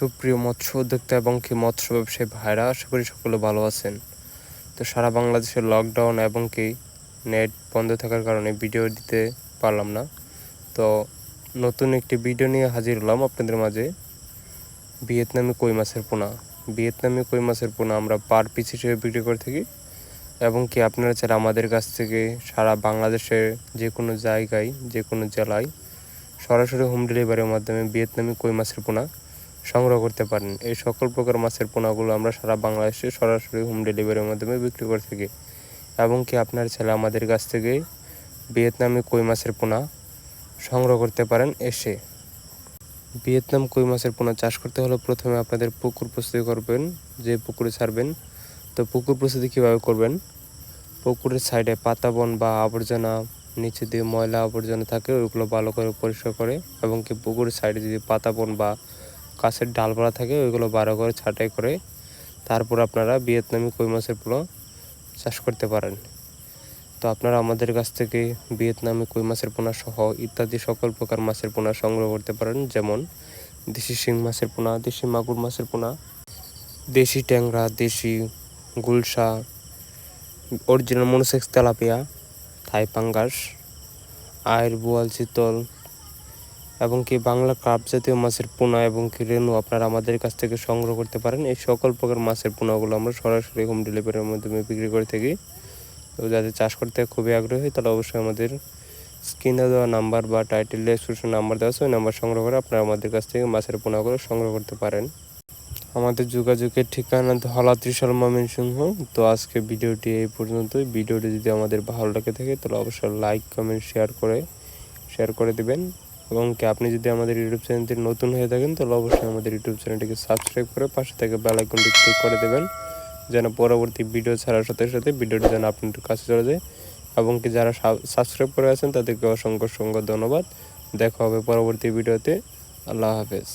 সুপ্রিয় মৎস্য উদ্যোক্তা এবং কি মৎস্য ব্যবসায়ী ভাইরা, আশা করি সকলে ভালো আছেন। তো সারা বাংলাদেশের লকডাউন এবং কি নেট বন্ধ থাকার কারণে ভিডিও দিতে পারলাম না। তো নতুন একটি ভিডিও নিয়ে হাজির হলাম আপনাদের মাঝে। ভিয়েতনামি কই মাছের পোনা। ভিয়েতনামি কই মাছের পোনা আমরা পার পিস হিসেবে বিক্রি করে থাকি এবং কি আপনারা চাইলে আমাদের কাছ থেকে সারা বাংলাদেশের যে কোনো জায়গায়, যে কোনো জেলায় সরাসরি হোম ডেলিভারির মাধ্যমে ভিয়েতনামি কই মাছের পোনা সংগ্রহ করতে পারেন। এই সকল প্রকার মাছের পোনাগুলো আমরা সারা বাংলাদেশে সরাসরি হোম ডেলিভারির মাধ্যমে বিক্রি করে থাকি। এবং কি আপনার ছেলে আমাদের কাছ থেকে ভিয়েতনামি কই মাছের পোনা সংগ্রহ করতে পারেন এসে। ভিয়েতনাম কই মাছের পোনা চাষ করতে হলে প্রথমে আপনাদের পুকুর প্রস্তুতি করবেন, যে পুকুরে ছাড়বেন। তো পুকুর প্রস্তুতি কীভাবে করবেন? পুকুরের সাইডে পাতা বন বা আবর্জনা, নিচে দিয়ে ময়লা আবর্জনা থাকে, ওইগুলো ভালো করে পরিষ্কার করে, এবং কি পুকুরের সাইডে যদি পাতা বন বা গাছের ডালপালা থাকে, ওইগুলো বারো করে ছাঁটাই করে তারপর আপনারা ভিয়েতনামি কই মাছের পোনা চাষ করতে পারেন। তো আপনারা আমাদের কাছ থেকে ভিয়েতনামি কই মাছের পোনা সহ ইত্যাদি সকল প্রকার মাছের পোনা সংগ্রহ করতে পারেন, যেমন দেশি শিং মাছের পোনা, দেশি মাগুর মাছের পোনা, দেশি ট্যাংরা, দেশি গুলশা অরিজিনাল মনোসেক্স তেলাপিয়া, থাই পাঙ্গাস আয়ের বোয়াল, চিতল এবং কি বাংলা কাপ জাতীয় মাছের পোনা এবং কি রেনু আপনারা আমাদের কাছ থেকে সংগ্রহ করতে পারেন। এই সকল প্রকার মাছের পোনাগুলো আমরা সরাসরি হোম ডেলিভারির মাধ্যমে বিক্রি করে থাকি। তো যাদের চাষ করতে খুবই আগ্রহী তাহলে অবশ্যই আমাদের স্ক্রিনে দেওয়া নাম্বার বা টাইটেল ডেসক্রিপশন নাম্বার দেওয়া আছে, ওই নাম্বার সংগ্রহ করে আপনারা আমাদের কাছ থেকে মাছের পোনাগুলো সংগ্রহ করতে পারেন। আমাদের যোগাযোগের ঠিকানা হলা ত্রিশাল ময়মনসিংহ। তো আজকে ভিডিওটি এই পর্যন্তই। ভিডিওটি যদি আমাদের ভালো লাগে থাকে, তাহলে অবশ্যই লাইক কমেন্ট শেয়ার করে শেয়ার করে দিবেন। এবং কি আপনি যদি আমাদের ইউটিউব চ্যানেলটি নতুন হয়ে থাকেন, তাহলে অবশ্যই আমাদের ইউটিউব চ্যানেলটিকে সাবস্ক্রাইব করে পাশে থেকে বেলাইকনটি ক্লিক করে দেবেন, যেন পরবর্তী ভিডিও ছাড়ার সাথে সাথে ভিডিওটি যেন আপনার কাছে চলে যায়। এবং কি যারা সাবস্ক্রাইব করে আছেন, তাদেরকে অসংখ্য অসংখ্য ধন্যবাদ। দেখা হবে পরবর্তী ভিডিওতে। আল্লাহ হাফেজ।